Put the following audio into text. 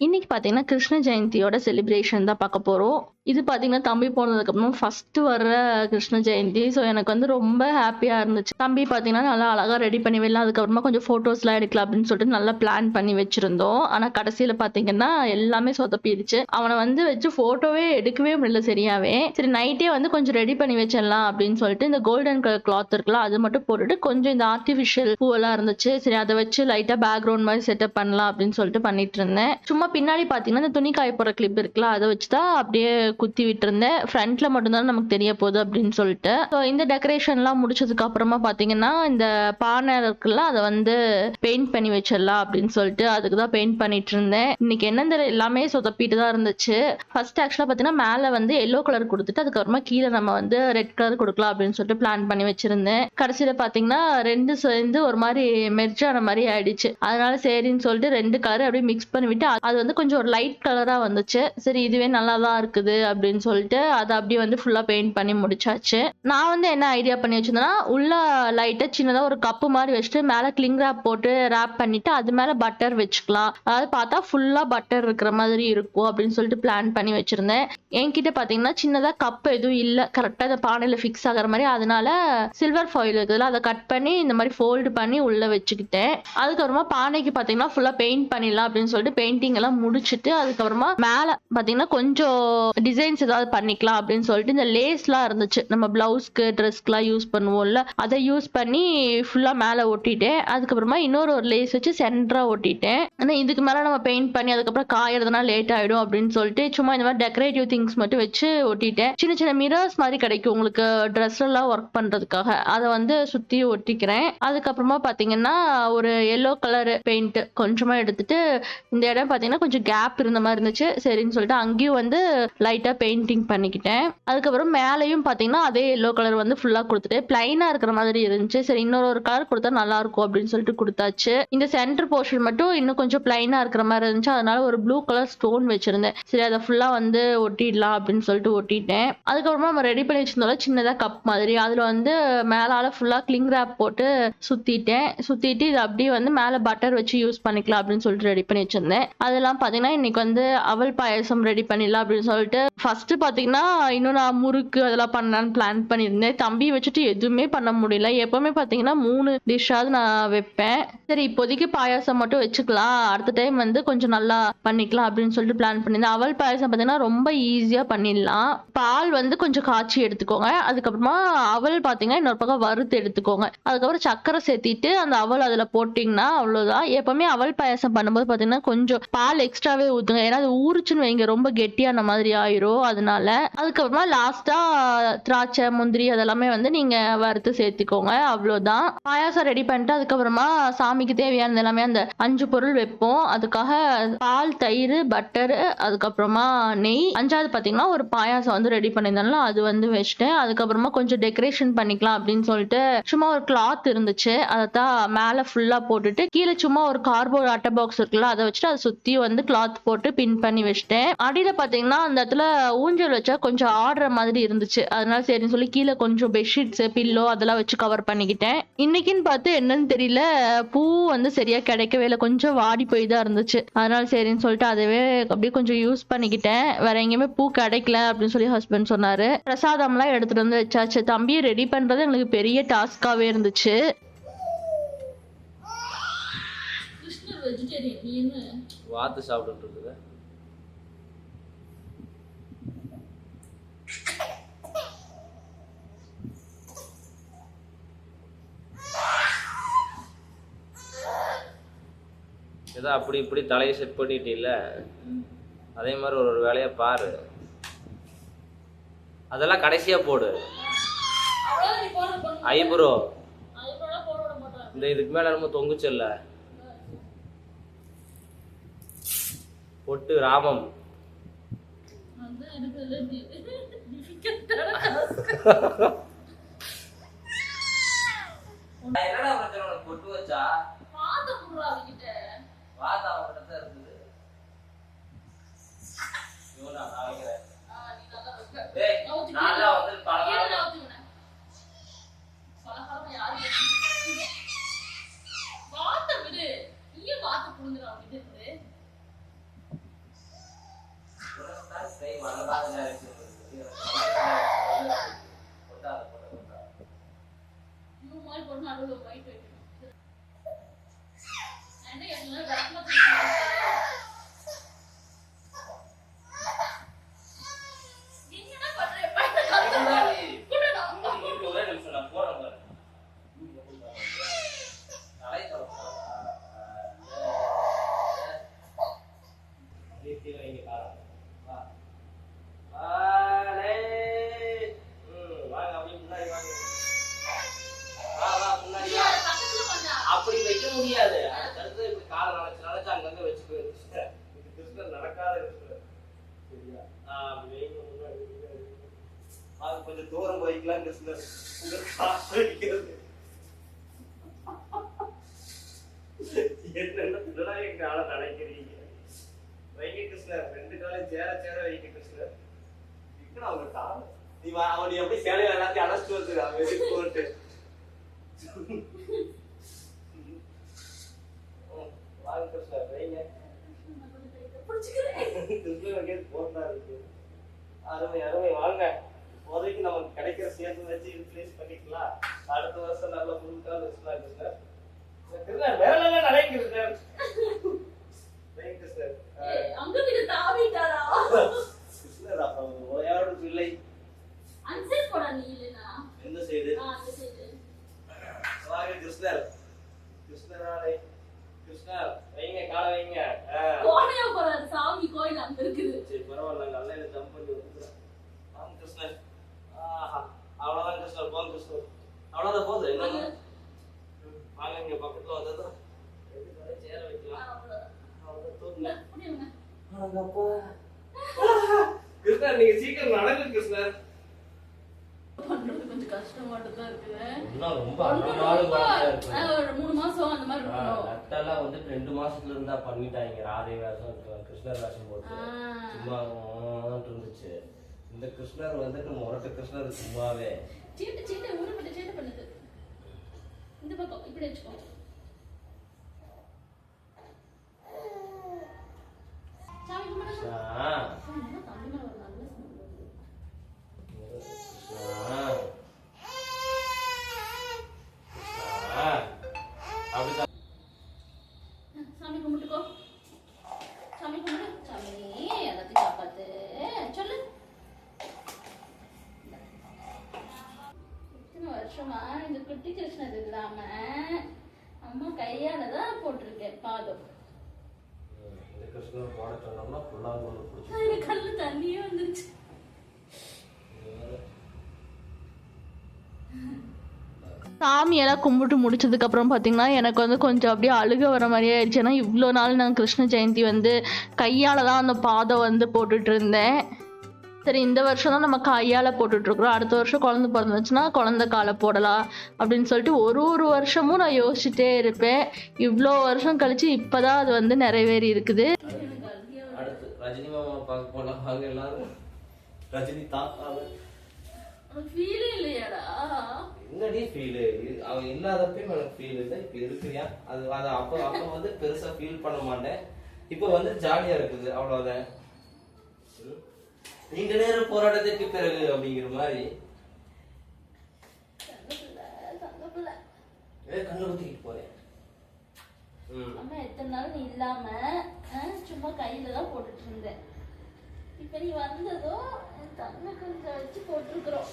இன்னைக்கு பார்த்தீங்கன்னா கிருஷ்ண ஜெயந்தியோட செலிப்ரேஷன் தான் பார்க்க போகிறோம் இது பார்த்தீங்கன்னா தம்பி போனதுக்கப்புறம் ஃபஸ்ட்டு வர்ற கிருஷ்ண ஜெயந்தி. ஸோ எனக்கு வந்து ரொம்ப ஹாப்பியாக இருந்துச்சு. தம்பி பார்த்தீங்கன்னா நல்லா அழகாக ரெடி பண்ணி விடலாம். அதுக்கப்புறமா கொஞ்சம் ஃபோட்டோஸ்லாம் எடுக்கலாம் அப்படின்னு சொல்லிட்டு நல்லா பிளான் பண்ணி வச்சுருந்தோம் ஆனால் கடைசியில் பார்த்தீங்கன்னா எல்லாமே சொதப்பிடுச்சு. அவனை வந்து வச்சு ஃபோட்டோவே எடுக்கவே முடியல சரியாவே. சரி நைட்டே வந்து கொஞ்சம் ரெடி பண்ணி வச்சிடலாம் அப்படின்னு சொல்லிட்டு இந்த கோல்டன் கலர் கிளாத் இருக்கலாம் அது மட்டும் போட்டுட்டு கொஞ்சம் இந்த ஆர்டிஃபிஷியல் பூவெல்லாம் இருந்துச்சு. சரி அதை வச்சு லைட்டாக பேக்ரவுண்ட் மாதிரி செட்டப் பண்ணலாம் அப்படின்னு சொல்லிட்டு பண்ணிட்டு இருந்தேன். சும்மா பின்னாடி பார்த்தீங்கன்னா இந்த துணி காய போடுற கிளிப் இருக்குல்ல அதை வச்சு தான் அப்படியே குத்தி விட்டுருந்தேன். ஃப்ரண்ட்ல மட்டும்தான் நமக்கு தெரிய போகுது அப்படின்னு சொல்லிட்டு. ஸோ இந்த டெக்கரேஷன்லாம் முடிச்சதுக்கு அப்புறமா பார்த்தீங்கன்னா இந்த பானை இருக்குல்ல அதை வந்து பெயிண்ட் பண்ணி வச்சிடலாம் அப்படின்னு சொல்லிட்டு அதுக்கு தான் பெயிண்ட் பண்ணிட்டு இருந்தேன். இன்னைக்கு என்ன தெரியல எல்லாமே சொதப்பிட்டு தான் இருந்துச்சு. ஃபர்ஸ்ட் ஆக்சுவலாக பார்த்தீங்கன்னா மேலே வந்து எல்லோ கலர் கொடுத்துட்டு அதுக்கப்புறமா கீழே நம்ம வந்து ரெட் கலர் கொடுக்கலாம் அப்படின்னு சொல்லிட்டு பிளான் பண்ணி வச்சிருந்தேன். கடைசியில் பார்த்தீங்கன்னா ரெண்டு சேர்ந்து ஒரு மாதிரி மெர்ஜ் ஆன மாதிரி ஆயிடுச்சு. அதனால சரின்னு சொல்லிட்டு ரெண்டு கலர் அப்படியே மிக்ஸ் பண்ணி விட்டு அது வந்து கொஞ்சம் ஒரு லைட் கலராக வந்துச்சு. சரி இதுவே நல்லா தான் இருக்குது அப்படின்னு சொல்லிட்டு அதை அப்படியே வந்து ஃபுல்லாக பெயிண்ட் பண்ணி முடிச்சாச்சு. நான் வந்து என்ன ஐடியா பண்ணி வச்சிருந்தேன்னா உள்ள லைட்டாக சின்னதாக ஒரு கப்பு மாதிரி வச்சுட்டு மேலே கிளிங் ரேப் போட்டு ரேப் பண்ணிட்டு அது மேலே பட்டர் வச்சுக்கலாம். அதாவது பார்த்தா ஃபுல்லாக பட்டர் இருக்கிற மாதிரி இருக்கும் அப்படின்னு சொல்லிட்டு பிளான் பண்ணி வச்சிருந்தேன். என்கிட்ட பார்த்தீங்கன்னா சின்னதாக கப் எதுவும் இல்லை கரெக்டாக அந்த பானையில் ஃபிக்ஸ் ஆகிற மாதிரி அதனால சில்வர் ஃபாயில் இருக்குதுல்ல அதை கட் பண்ணி இந்த மாதிரி ஃபோல்டு பண்ணி உள்ளே வச்சுக்கிட்டேன். அதுக்கப்புறமா பானைக்கு பார்த்தீங்கன்னா ஃபுல்லாக பெயிண்ட் பண்ணிடலாம் அப்படின்னு சொல்லிட்டு பெயிண்டிங் எல்லாம் முடிச்சுட்டு அதுக்கப்புறமா மேல பார்த்தீங்கன்னா கொஞ்சம் டிசைன்ஸ் ஏதாவது பண்ணிக்கலாம் அப்படின்னு சொல்லிட்டு இந்த லேஸ்லாம் இருந்துச்சு. நம்ம பிளவுஸ்க்கு ட்ரெஸ்க்குலாம் யூஸ் பண்ணுவோம்ல அதை யூஸ் பண்ணி ஃபுல்லா மேல ஒட்டிட்டேன். அதுக்கப்புறமா இன்னொரு ஒரு லேஸ் வச்சு சென்டரா ஒட்டிட்டேன். ஆனா இதுக்கு மேல நம்ம பெயிண்ட் பண்ணி அதுக்கப்புறம் காயறதுனா லேட் ஆயிடும் அப்படின்னு சொல்லிட்டு சும்மா இந்த மாதிரி டெக்கரேட்டிவ் திங்ஸ் மட்டும் வச்சு ஒட்டிட்டேன். சின்ன சின்ன மிரர்ஸ் மாதிரி கிடைக்கும் உங்களுக்கு ட்ரெஸ் எல்லாம் ஒர்க் பண்றதுக்காக. அதை வந்து சுத்தி ஒட்டிக்கிறேன். அதுக்கப்புறமா பார்த்தீங்கன்னா ஒரு எல்லோ கலர் பெயிண்ட் கொஞ்சமா எடுத்துட்டு இந்த இடம் பார்த்தீங்கன்னா கொஞ்சம் கேப் இருந்த மாதிரி இருந்துச்சு. சரின்னு சொல்லிட்டு அங்கேயும் வந்து லைட்டா பெயிண்டிங் பண்ணிக்கிட்டேன். அதுக்கப்புறம் மேலேயும் பார்த்தீங்கன்னா அதே எல்லோ கலர் வந்து ஃபுல்லா கொடுத்துட்டு பிளைனா இருக்கிற மாதிரி இருந்துச்சு. சரி இன்னொரு ஒரு கலர் கொடுத்தா நல்லா இருக்கும் அப்படின்னு சொல்லிட்டு கொடுத்தாச்சு. இந்த சென்டர் போர்ஷன் மட்டும் இன்னும் கொஞ்சம் பிளைனா இருக்கிற மாதிரி இருந்துச்சு. அதனால ஒரு ப்ளூ கலர் ஸ்டோன் வச்சிருந்தேன். சரி அதை ஃபுல்லா வந்து ஒட்டிடலாம் அப்படின்னு சொல்லிட்டு ஒட்டிட்டேன். அதுக்கப்புறமா நம்ம ரெடி பண்ணி வச்சிருந்தோம்ல சின்னதா கப் மாதிரி அதுல வந்து மேலால ஃபுல்லா கிளிங் ரேப் போட்டு சுத்திட்டேன். சுத்திட்டு இது அப்படியே வந்து மேல பட்டர் வச்சு யூஸ் பண்ணிக்கலாம் அப்படின்னு சொல்லிட்டு ரெடி பண்ணி வச்சிருந்தேன். அதெல்லாம் பார்த்தீங்கன்னா இன்னைக்கு வந்து அவல் பாயாசம் ரெடி பண்ணிடலாம் அப்படின்னு சொல்லிட்டு ஃபர்ஸ்ட் பார்த்தீங்கன்னா இன்னும் நான் முறுக்கு அதெல்லாம் பண்ணலான்னு பிளான் பண்ணியிருந்தேன். தம்பி வச்சுட்டு எதுவுமே பண்ண முடியல. எப்பவுமே பார்த்தீங்கன்னா மூணு டிஷ்ஷாவது நான் வைப்பேன். சரி இப்போதைக்கு பாயாசம் மட்டும் வச்சுக்கலாம். அடுத்த டைம் வந்து கொஞ்சம் நல்லா பண்ணிக்கலாம் அப்படின்னு சொல்லிட்டு பிளான் பண்ணியிருந்தேன். அவல் பாயாசம் பார்த்தீங்கன்னா ரொம்ப ஈஸியா பண்ணிடலாம். பால் வந்து கொஞ்சம் காய்ச்சி எடுத்துக்கோங்க. அதுக்கப்புறமா அவல் பார்த்தீங்கன்னா இன்னொரு பக்கம் வறுத்து எடுத்துக்கோங்க. அதுக்கப்புறம் சர்க்கரை சேர்த்திட்டு அந்த அவல் அதுல போட்டீங்கன்னா அவ்வளவுதான். எப்பவுமே அவல் பாயாசம் பண்ணும்போது பார்த்தீங்கன்னா கொஞ்சம் பால் எக்ஸ்ட்ராவே ஊற்றுங்க ஏன்னா அது ஊறுச்சுன்னு வைங்க ரொம்ப கெட்டியான மாதிரி ஆயிரும். அதனால அதுக்கப்புறமா லாஸ்ட்டாக திராட்சை முந்திரி அதெல்லாமே வந்து நீங்க வறுத்து சேர்த்துக்கோங்க. அவ்வளவுதான். பாயாசம் ரெடி பண்ணிட்டு அதுக்கப்புறமா சாமிக்கு தேவையானது எல்லாமே அந்த அஞ்சு பொருள் வைப்போம். அதுக்காக பால், தயிர், பட்டர் அதுக்கப்புறமா நெய் அஞ்சாவது பார்த்தீங்கன்னா ஒரு பாயாசம் வந்து ரெடி பண்ணியிருந்தாலும் அது வந்து வச்சுட்டேன். அதுக்கப்புறமா கொஞ்சம் டெக்கரேஷன் பண்ணிக்கலாம் அப்படின்னு சொல்லிட்டு சும்மா ஒரு கிளாத் இருந்துச்சு. அதைத்தான் மேல ஃபுல்லா போட்டுட்டு கீழே சும்மா ஒரு கார்போர்ட் அட்டை பாக்ஸ் இருக்குல்ல அதை வச்சுட்டு அதை சுத்தி வந்து கிளாத் போட்டு பின் பண்ணி வச்சுட்டேன். அடியில பார்த்தீங்கன்னா அந்த இடத்துல ஊஞ்சல் வச்சா கொஞ்சம் ஆடுற மாதிரி இருந்துச்சு. அதனால சரின்னு சொல்லி கீழே கொஞ்சம் பெட்ஷீட்ஸ், பில்லோ அதெல்லாம் வச்சு கவர் பண்ணிக்கிட்டேன். இன்னைக்குன்னு பார்த்து என்னன்னு தெரியல பூ வந்து சரியா கிடைக்கவே இல்லை கொஞ்சம் வாடி போய் தான் இருந்துச்சு. அதனால சரின்னு சொல்லிட்டு அதுவே அப்படியே கொஞ்சம் யூஸ் பண்ணிக்கிட்டேன். வேற எங்கேயுமே பூ கிடைக்கல அப்படின்னு சொல்லி ஹஸ்பண்ட் சொன்னாரு. பிரசாதம்லாம் எடுத்துட்டு வந்து வச்சாச்சு. தம்பியை ரெடி பண்றது எங்களுக்கு பெரிய டாஸ்காவே இருந்துச்சு. கிருஷ்ணர் வெஜிடேரியன் நீ என்ன? வாத்து சாப்பிட்டுட்டு இருக்குது ஏதோ அப்படி இப்படி தலையை செட் பண்ணிட்டீல்ல? அதே மாதிரி ஒரு ஒரு வேலையை பாரு. அதெல்லாம் கடைசியா போடு. ஐப்ரோ இந்த இதுக்கு மேல நம்ம தொங்குச்சல்ல. பொட்டு ராமம். வந்து எனக்கு டிஃபிகல்ட்டான டாஸ்க் என்னடா பிரச்சனை உனக்கு பொட்டு வச்சா பார்த்து கொடுறா அவங்கிட்ட வாத்தா அவன்கிட்ட தான் இருக்குது இவனா நான் வைக்கிறேன் ஆ, நீ நல்லா வைக்க. டேய், நான் ஊத்தி நான் தான் வந்து பல கீழே நாள் நான் ஊத்தி விடுறேன். பலகாரம் யாரு வச்சு- வாத்தை விடு நீயே வாத்து புடுங்குற அவங்கிட்ட இருந்து மனதார direction இருக்கு. கொட்டாத, கொட்டாத, கொட்டாத. இந்த மாதிரி போட்டு நடுவுல white வைக்கணும். ஏன்னா எல்லாரும் விளக்கமா தூக்கி என்னடா பண்ற? எப்ப இந்த காலத்துல? முன்னாடி, குடுடா. முன்னாடி இருக்கு, ஒரே நிமிஷம் நான் போறேன் பாரு. தலை தொடப்பாதா? அப்படியே கீழே வைங்க காலை. வா. வாடே. ம், வாங்க, அப்படியே முன்னாடி வாங்க. வா, வா, முன்னாடி வா. பக்கத்துல வந்தா. அப்படி வைக்க முடியாது அடுத்தடுத்து இப்படி காலை நினைச்சு நினைச்சு அங்கங்க வச்சுக்கோ கிருஷ்ணர் இது கிருஷ்ணர் நடக்காத கிருஷ்ணர் சரியா ஆ, அப்படி வைங்க முன்னாடி முன்னாடி. வாங்க, கொஞ்சம் தூரம் வைக்கலாம் கிருஷ்ணர் உங்க காசு வைக்கிறது என்னென்ன என் காலை நினைக்கிறீங்க வைங்க கிருஷ்ணர் ரெண்டு காலையும் சேர சேர வைங்க கிருஷ்ணர் இருக்கணும் அவங்க காலை? நீ வா அவன் நீ எப்படி சேலையில எல்லாத்தையும் அடைச்சிட்டு வந்து அவன் போட்டு. வாங்க கிருஷ்ணர் வைங்க. கிருஷ்ணர் போட்டா இருக்கு. அருமை அருமை வாங்க இப்போதைக்கு நமக்கு கிடைக்கிற சேர்த்து வச்சு யூட்டிலைஸ் பண்ணிக்கலாம். அடுத்த வருஷம் நல்ல ஃபுல்கால் வச்சுக்கலாம் கிருஷ்ணர் கிருஷ்ணர் வேலை நிறைய கிருஷ்ணர் கிருஷ்ணர்? கிருஷ்ணர் அப்புறம் உரையாடு பிள்ளை. Side போடா நீ இல்லைனா. எந்த சைடு ஆ, அந்த side. வாங்க கிருஷ்ணர் கிருஷ்ணராடை கிருஷ்ணர் வைங்க காலை வைங்க ஆ. கோணையா போறாரு, சாமி கோயில் அங்க இருக்குது சரி பரவாயில்ல நல்ல ஜம்ப் பண்ணி வந்துக்கிறேன் வாங்க கிருஷ்ணர் ஆஹா அவ்வளோதான் கிருஷ்ணர் போங்க கிருஷ்ணர் அவ்வளோதான் வாங்க இங்க பக்கத்துல சேர வைக்கலாம் கிருஷ்ணர் நீங்க சீக்கிரம் நடங்க கிருஷ்ணர் கொஞ்சம் தான் இருக்குது ஒரு மூணு மாசம் அந்த மாதிரி இருக்கணும் வந்து ரெண்டு மாசத்துல இருந்தா பண்ணிட்டாங்க ராதை வேஷம் கிருஷ்ணர் வேஷம் போட்டு சும்மா இருந்துச்சு இந்த கிருஷ்ணர் வந்துட்டு முரட்டு கிருஷ்ணர் சும்மாவே சீட்டு சீட்டு உருப்பிட்டு சீட்டு பண்ணுது. இந்த பக்கம் இப்படி வச்சுக்கோ. சாமி கும்பிடுங்க மேல ஒரு நல்ல சாமி கும்பிட்டுக்கோ. சாமி கும்பிடு. சாமி எல்லாத்தையும் காப்பாத்து. சொல்லு. இத்தனை வருஷமா இந்த குட்டி இல்லாம அம்மா கையால தான் போட்டிருக்கேன் பாதம். போட சொன்னோம்னா பிடிச்சி கண்ணு தண்ணியே வந்துருச்சு. சாமியெல்லாம் கும்பிட்டு முடிச்சதுக்கப்புறம் பார்த்தீங்கன்னா எனக்கு வந்து கொஞ்சம் அப்படியே அழுக வர மாதிரியே ஆயிடுச்சு. ஏன்னா இவ்வளோ நாள் நான் கிருஷ்ண ஜெயந்தி வந்து கையால் தான் அந்த பாதம் வந்து போட்டுட்டு இருந்தேன். சரி இந்த வருஷம் தான் நம்ம கையால் போட்டுட்ருக்குறோம். அடுத்த வருஷம் குழந்தை பிறந்துச்சுன்னா குழந்தை காலை போடலாம் அப்படின்னு சொல்லிட்டு ஒரு ஒரு வருஷமும் நான் யோசிச்சுட்டே இருப்பேன். இவ்வளோ வருஷம் கழிச்சு இப்போ தான் அது வந்து நிறைவேறி இருக்குது. ரஜினி மாமா பார்க்க போலாம். வாங்க எல்லாரும். ரஜினி தாத்தாவை உனக்கு ஃபீலே இல்லையாடா? என்னடி ஃபீல் அவன் இல்லாதப்பயும் எனக்கு ஃபீல் இல்லை. இப்போ இருக்கிறியா? அது அது அப்போ அப்போ வந்து பெருசா ஃபீல் பண்ண மாட்டேன். இப்போ வந்து ஜாலியா இருக்குது. அவ்வளவுதான். ம். நீண்ட நேர போராட்டத்திற்கு பிறகு அப்படிங்கிற மாதிரி. கண்ணு குத்திக்கிட்டு போறேன். அம்மா எத்தனை நாள் நீ இல்லாம சும்மா கையில தான் போட்டுட்டு இருந்தேன். இப்ப நீ வந்ததும் என் தங்க கொஞ்சம் வச்சு போட்டிருக்கிறோம்.